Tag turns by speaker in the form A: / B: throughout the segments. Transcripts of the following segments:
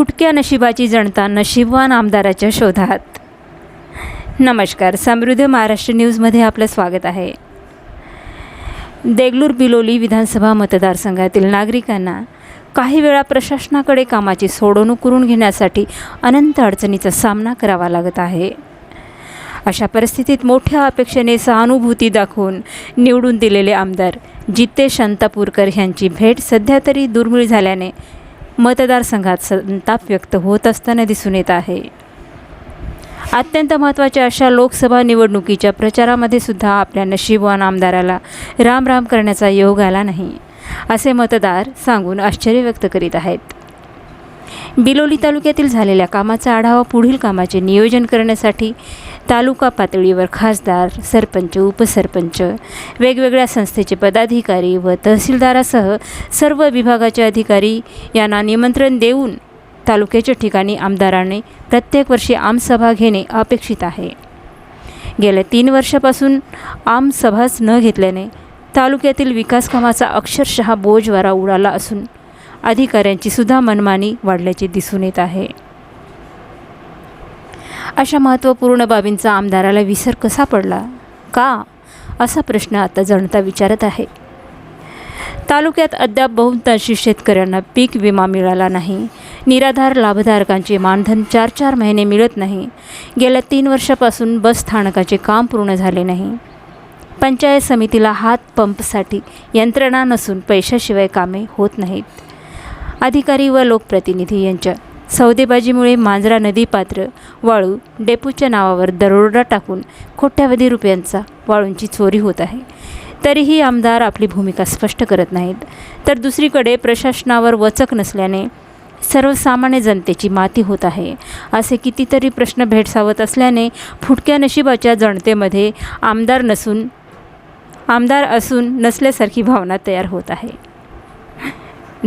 A: फुटक्या नशिबाची जनता नशीबवान आमदाराच्या शोधात. नमस्कार समृद्ध महाराष्ट्र न्यूजमध्ये आपलं स्वागत आहे. देगलूर बिलोली विधानसभा मतदारसंघातील नागरिकांना काही वेळा प्रशासनाकडे कामाची सोडवणूक करून घेण्यासाठी अनंत अडचणीचा सामना करावा लागत आहे. अशा परिस्थितीत मोठ्या अपेक्षेने सहानुभूती दाखवून निवडून दिलेले आमदार जिते शांतापूरकर यांची भेट सध्या तरी दुर्मिळ झाल्याने मतदारसंघात संताप व्यक्त होत असताना दिसून येत आहे. अत्यंत महत्त्वाच्या अशा लोकसभा निवडणुकीच्या प्रचारामध्ये सुद्धा आपल्या नशीबवान आमदाराला राम राम करण्याचा योग आला नाही असे मतदार सांगून आश्चर्य व्यक्त करीत आहेत. बिलोली तालुक्यातील झालेल्या कामाचा आढावा पुढील कामाचे नियोजन करण्यासाठी तालुका पातळीवर खासदार सरपंच उपसरपंच वेगवेगळ्या संस्थेचे पदाधिकारी व तहसीलदारासह सर्व विभागाचे अधिकारी यांना निमंत्रण देऊन तालुक्याच्या ठिकाणी आमदाराने प्रत्येक वर्षी आमसभा घेणे अपेक्षित आहे. गेल्या तीन वर्षापासून आमसभाच न घेतल्याने तालुक्यातील विकासकामाचा अक्षरशः बोजवारा उडाला असून अधिकाऱ्यांची सुद्धा मनमानी वाढल्याचे दिसून येत आहे. अशा महत्त्वपूर्ण बाबींचा आमदाराला विसर कसा पडला? का? असा प्रश्न आता जनता विचारत आहे. तालुक्यात अद्याप बहुतांशी शेतकऱ्यांना पीक विमा मिळाला नाही. निराधार लाभधारकांचे मानधन चार चार महिने मिळत नाही. गेल्या तीन वर्षापासून बस स्थानकाचे काम पूर्ण झाले नाही. पंचायत समितीला हात पंपसाठी यंत्रणा नसून पैशाशिवाय कामे होत नाहीत. अधिकारी व लोकप्रतिनिधी यांच्या सौदेबाजीमुळे मांजरा नदी पात्र वाळू डेपूच्या नावावर दरोडा टाकून कोट्यावधी रुपयांचा वाळूंची चोरी होत आहे. तरीही आमदार आपली भूमिका स्पष्ट करत नाहीत. तर दुसरीकडे प्रशासनावर वचक नसल्याने सर्वसामान्य जनतेची माती होत आहे. असे कितीतरी प्रश्न भेडसावत असल्याने फुटक्या नशिबाच्या जनतेमध्ये आमदार नसून आमदार असून नसल्यासारखी भावना तयार होत आहे.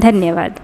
A: धन्यवाद.